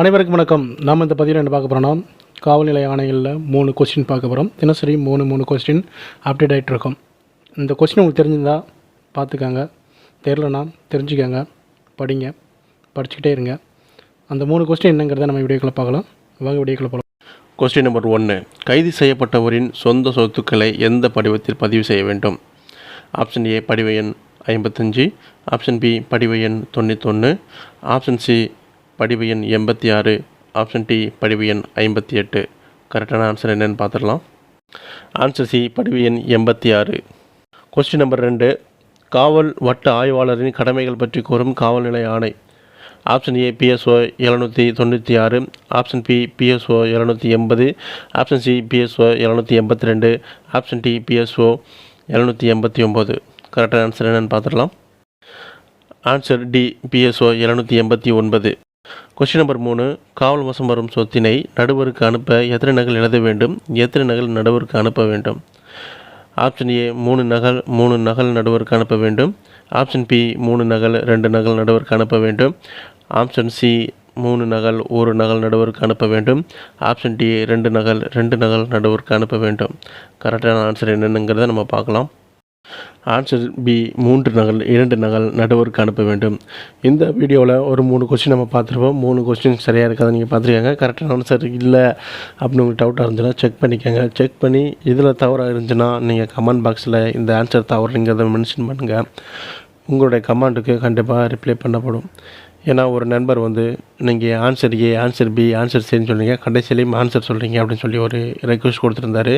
அனைவருக்கும் வணக்கம். நாம் இந்த பதிவில் என்ன பார்க்க போகிறோம்னா காவல்நிலை ஆணைகளில் மூணு கொஸ்டின் பார்க்க போகிறோம் தினசரி மூணு மூணு கொஸ்டின் அப்டேட் ஆகிட்டு இருக்கோம். இந்த கொஸ்டின் உங்களுக்கு தெரிஞ்சிருந்தால் பார்த்துக்கோங்க. தெரிலனா தெரிஞ்சுக்கோங்க. படிங்க. படிச்சுக்கிட்டே இருங்க. அந்த மூணு கொஸ்டின் என்னங்கிறத நம்ம வீடியோக்களை பார்க்கலாம். வாங்க வீடியோக்களை போகலாம் கொஸ்டின் நம்பர் ஒன்று கைது செய்யப்பட்டவரின் சொந்த சொத்துக்களை எந்த படிவத்தில் பதிவு செய்ய வேண்டும்? ஆப்ஷன் ஏ படிவ எண் ஐம்பத்தஞ்சு. ஆப்ஷன் பி படிவ எண் தொண்ணூத்தொன்று ஆப்ஷன் சி படிவு எண் எண்பத்தி ஆறு ஆப்ஷன் டி படிவு எண் ஐம்பத்தி எட்டு. கரெக்டான ஆன்சர் என்னென்னு பார்த்துடலாம். ஆன்சர் சி படிவு எண் எண்பத்தி ஆறு. கொஸ்டின் நம்பர் ரெண்டு. காவல் வட்ட ஆய்வாளரின் கடமைகள் பற்றி கூறும் காவல்நிலை ஆணை. ஆப்ஷன் ஏ பிஎஸ்ஓ எழுநூற்றி தொண்ணூற்றி ஆறு. ஆப்ஷன் பி பிஎஸ்ஓ எழுநூற்றி எண்பது. ஆப்ஷன் சி பிஎஸ்ஓ எழுநூற்றி எண்பத்தி ரெண்டு. ஆப்ஷன் டி பிஎஸ்ஓ எழுநூற்றி எண்பத்தி ஒம்பது. கரெக்டான ஆன்சர் என்னென்னு பார்த்துடலாம். ஆன்சர் டி பிஎஸ்ஓ எழுநூற்றி எண்பத்தி ஒன்பது. கொஸ்டின் நம்பர் மூணு. காவல் வசம் வரும் சொத்தினை நடுவருக்கு அனுப்ப எத்தனை நகல் எழுத வேண்டும்? எத்தனை நகல் நடுவருக்கு அனுப்ப வேண்டும்? ஆப்ஷன் ஏ மூணு நகல் மூணு நகல் நடுவருக்கு அனுப்ப வேண்டும். ஆப்ஷன் பி மூணு நகல் ரெண்டு நகல் நடுவருக்கு அனுப்ப வேண்டும். ஆப்ஷன் சி மூணு நகல் ஒரு நகல் நடுவருக்கு அனுப்ப வேண்டும். ஆப்ஷன் டி ரெண்டு நகல் ரெண்டு நகல் நடுவருக்கு அனுப்ப வேண்டும். கரெக்டான ஆன்சர் என்னென்னுங்கிறத நம்ம பார்க்கலாம். ஆன்சர் பி மூன்று நகல் இரண்டு நகல் நடுவருக்கு அனுப்ப வேண்டும். இந்த வீடியோவில் ஒரு மூணு கொஸ்டின் நம்ம பார்த்துருப்போம். மூணு கொஸ்டின் சரியாக இருக்காது நீங்கள் பார்த்துருக்காங்க. கரெக்டான ஆன்சர் இல்லை அப்படின்னு உங்களுக்கு டவுட்டாக இருந்துச்சுன்னா செக் பண்ணிக்கோங்க. செக் பண்ணி இதில் தவறாக இருந்துச்சுன்னா நீங்கள் கமெண்ட் பாக்ஸில் இந்த ஆன்சர் தவறுங்கிறத மென்ஷன் பண்ணுங்கள் உங்களுடைய கமெண்ட்டுக்கு கண்டிப்பாக ரிப்ளை பண்ணப்படும். ஏன்னா ஒரு நண்பர் வந்து நீங்கள் answer A answer B answer சரின்னு சொன்னீங்க கடைசியிலையும் ஆன்சர் சொல்கிறீங்க அப்படின்னு சொல்லி ஒரு ரெக்வஸ்ட் கொடுத்துருந்தாரு.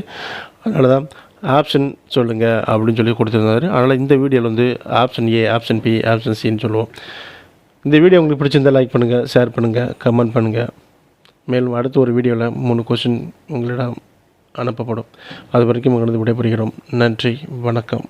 அதனால தான் ஆப்ஷன் சொல்லுங்கள் அப்படின்னு சொல்லி கொடுத்துருந்தாரு. அதனால் இந்த வீடியோவில் வந்து option A option B option சின்னு சொல்லுவோம். இந்த வீடியோ உங்களுக்கு பிடிச்சிருந்தா லைக் பண்ணுங்கள் ஷேர் பண்ணுங்கள் கமெண்ட் பண்ணுங்கள் மேலும் அடுத்த ஒரு வீடியோவில் மூணு கொஸ்டின் உங்களிடம் அனுப்பப்படும். அது வரைக்கும் உங்களது விடைபெறுகிறோம். நன்றி வணக்கம்.